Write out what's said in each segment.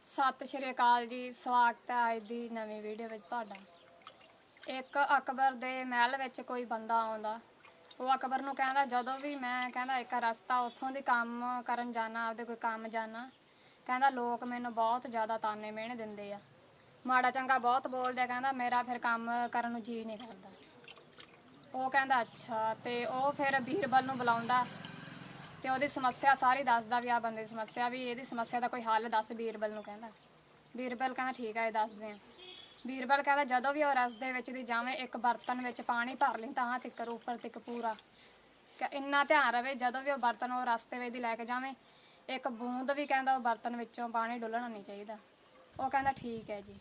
ਸਤਿ ਸ਼੍ਰੀ ਅਕਾਲ ਜੀ, ਸਵਾਗਤ ਹੈ ਅੱਜ ਦੀ ਨਵੀਂ ਵੀਡੀਓ ਵਿੱਚ ਤੁਹਾਡਾ। ਇੱਕ ਅਕਬਰ ਦੇ ਮਹਿਲ ਵਿੱਚ ਕੋਈ ਬੰਦਾ ਆਉਂਦਾ। ਉਹ ਅਕਬਰ ਨੂੰ ਕਹਿੰਦਾ, ਜਦੋਂ ਵੀ ਮੈਂ ਕਹਿੰਦਾ ਇੱਕ ਰਸਤਾ, ਉੱਥੋਂ ਦੀ ਕੰਮ ਕਰਨ ਜਾਣਾ, ਆਪਦੇ ਕੋਈ ਕੰਮ ਜਾਣਾ। ਕਹਿੰਦਾ, ਲੋਕ ਮੈਨੂੰ ਬਹੁਤ ਜ਼ਿਆਦਾ ਤਾਨੇ ਮਿਹਣੇ ਦਿੰਦੇ ਆ। ਮਾੜਾ ਚੰਗਾ ਬਹੁਤ ਬੋਲਦੇ ਆ, ਕਹਿੰਦਾ, ਮੇਰਾ ਫਿਰ ਕੰਮ ਕਰਨ ਨੂੰ ਜੀ ਨਹੀਂ ਕਰਦਾ। ਉਹ ਕਹਿੰਦਾ, ਅੱਛਾ। ਤੇ ਉਹ ਫਿਰ ਬੀਰਬਲ ਨੂੰ ਬੁਲਾਉਂਦਾ ਤੇ ਉਹਦੀ ਸਮੱਸਿਆ ਸਾਰੀ ਦੱਸਦਾ ਵੀ ਆ ਬੰਦੇ ਦੀ ਸਮੱਸਿਆ ਵੀ ਇਹਦੀ ਸਮੱਸਿਆ ਦਾ ਕੋਈ ਹੱਲ ਦੱਸ ਬੀਰਬਲ ਨੂੰ ਕਹਿੰਦਾ। ਬੀਰਬਲ ਕਹਿੰਦਾ, ਠੀਕ ਆ, ਇਹ ਦੱਸਦੇ ਆ। ਬੀਰਬਲ ਕਹਿੰਦਾ, ਜਦੋਂ ਵੀ ਉਹ ਰਸਤੇ ਵਿੱਚ ਦੀ ਜਾਵੇਂ, ਇੱਕ ਬਰਤਨ ਵਿੱਚ ਪਾਣੀ ਭਰ ਲਈ ਤਾਂ ਤਿੱਕਰ ਉੱਪਰ ਤਿੱਕ ਪੂਰਾ। ਇੰਨਾ ਧਿਆਨ ਰਵੇ, ਜਦੋਂ ਵੀ ਉਹ ਬਰਤਨ ਉਹ ਰਸਤੇ ਵਿੱਚ ਦੀ ਲੈ ਕੇ ਜਾਵੇਂ, ਇੱਕ ਬੂੰਦ ਵੀ ਕਹਿੰਦਾ ਉਹ ਬਰਤਨ ਵਿੱਚੋਂ ਪਾਣੀ ਡੁੱਲਣਾ ਨਹੀਂ ਚਾਹੀਦਾ। ਉਹ ਕਹਿੰਦਾ, ਠੀਕ ਹੈ ਜੀ।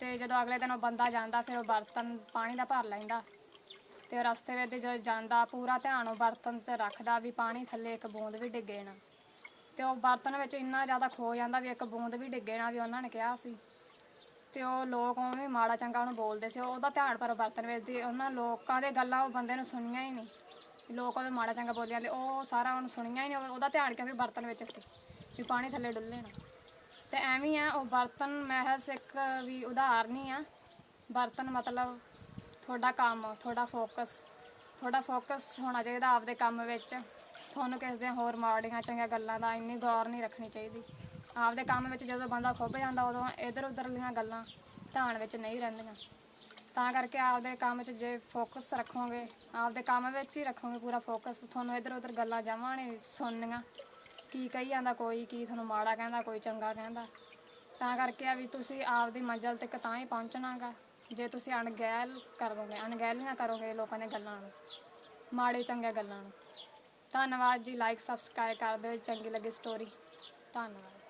ਤੇ ਜਦੋਂ ਅਗਲੇ ਦਿਨ ਉਹ ਬੰਦਾ ਜਾਂਦਾ, ਫਿਰ ਉਹ ਬਰਤਨ ਪਾਣੀ ਦਾ ਭਰ ਲੈਂਦਾ। ਤੇ ਰਸਤੇ ਵਿੱਚ ਜਦੋਂ ਜਾਂਦਾ, ਪੂਰਾ ਧਿਆਨ ਉਹ ਬਰਤਨ ਤੇ ਰੱਖਦਾ ਵੀ ਪਾਣੀ ਥੱਲੇ ਇੱਕ ਬੂੰਦ ਵੀ ਡਿੱਗੇ ਨਾ ਤੇ ਉਹ ਬਰਤਨ ਵਿੱਚ ਇੰਨਾ ਜ਼ਿਆਦਾ ਖੋ ਜਾਂਦਾ ਵੀ ਇੱਕ ਬੂੰਦ ਵੀ ਡਿੱਗੇ ਨਾ ਵੀ ਉਹਨਾਂ ਨੇ ਕਿਹਾ ਸੀ। ਤੇ ਉਹ ਲੋਕ ਉਵੇਂ ਮਾੜਾ ਚੰਗਾ ਉਹਨੂੰ ਬੋਲਦੇ ਸੀ, ਉਹਦਾ ਧਿਆਨ ਪਰ ਬਰਤਨ ਵਿੱਚ ਦੀ ਉਹਨਾਂ ਲੋਕਾਂ ਦੇ ਗੱਲਾਂ ਉਹ ਬੰਦੇ ਨੂੰ ਸੁਣੀਆਂ ਹੀ ਨਹੀਂ। ਲੋਕ ਉਹਦੇ ਮਾੜਾ ਚੰਗਾ ਬੋਲੀ ਜਾਂਦੇ, ਉਹ ਸਾਰਾ ਉਹਨੂੰ ਸੁਣੀਆਂ ਹੀ ਨਹੀਂ, ਉਹਦਾ ਧਿਆਨ ਕਿਉਂ ਵੀ ਬਰਤਨ ਵਿੱਚ ਸੀ ਵੀ ਪਾਣੀ ਥੱਲੇ ਡੁੱਲੇ ਨਾ ਤੇ ਐਵੇਂ ਆ, ਉਹ ਬਰਤਨ ਮਹਿਸ ਇੱਕ ਵੀ ਉਦਾਹਰਨ ਹੀ ਆ। ਬਰਤਨ ਮਤਲਬ ਤੁਹਾਡਾ ਕੰਮ, ਤੁਹਾਡਾ ਫੋਕਸ ਤੁਹਾਡਾ ਫੋਕਸ ਹੋਣਾ ਚਾਹੀਦਾ ਆਪਦੇ ਕੰਮ ਵਿੱਚ। ਤੁਹਾਨੂੰ ਕਿਸੇ ਦੀਆਂ ਹੋਰ ਮਾੜੀਆਂ, ਚੰਗੀਆਂ ਗੱਲਾਂ ਦਾ ਇੰਨੀ ਗੌਰ ਨਹੀਂ ਰੱਖਣੀ ਚਾਹੀਦੀ। ਆਪਦੇ ਕੰਮ ਵਿੱਚ ਜਦੋਂ ਬੰਦਾ ਖੁੱਭ ਜਾਂਦਾ, ਉਦੋਂ ਇਧਰ ਉਧਰਲੀਆਂ ਗੱਲਾਂ ਧਿਆਨ ਵਿੱਚ ਨਹੀਂ ਰਹਿੰਦੀਆਂ। ਤਾਂ ਕਰਕੇ ਆਪਦੇ ਕੰਮ 'ਚ ਜੇ ਫੋਕਸ ਰੱਖੋਗੇ, ਆਪਦੇ ਕੰਮ ਵਿੱਚ ਹੀ ਰੱਖੋਗੇ ਪੂਰਾ ਫੋਕਸ ਤੁਹਾਨੂੰ ਇਧਰ ਉਧਰ ਗੱਲਾਂ ਜਾਵਾਂ ਨਹੀਂ ਸੁਣਨੀਆਂ। ਕੀ ਕਹੀ ਜਾਂਦਾ ਕੋਈ, ਕੀ ਤੁਹਾਨੂੰ ਮਾੜਾ ਕਹਿੰਦਾ, ਕੋਈ ਚੰਗਾ ਕਹਿੰਦਾ। ਤਾਂ ਕਰਕੇ ਆ ਵੀ ਤੁਸੀਂ ਆਪਦੀ ਮੰਜ਼ਿਲ ਤੱਕ ਤਾਂ ਹੀ ਪਹੁੰਚਣਾਗਾ। ਜੇ ਤੁਸੀਂ ਅਣਗਹਿਲ ਕਰੋਗੇ, ਅਣਗਹਿਲੀਆਂ ਕਰੋਗੇ ਲੋਕਾਂ ਦੀਆਂ ਗੱਲਾਂ ਨੂੰ, ਮਾੜੇ ਚੰਗੇ ਗੱਲਾਂ ਨੂੰ, ਧੰਨਵਾਦ ਜੀ ਲਾਈਕ ਸਬਸਕ੍ਰਾਈਬ ਕਰ ਦਿਓ, ਚੰਗੀ ਲੱਗੀ ਸਟੋਰੀ ਧੰਨਵਾਦ।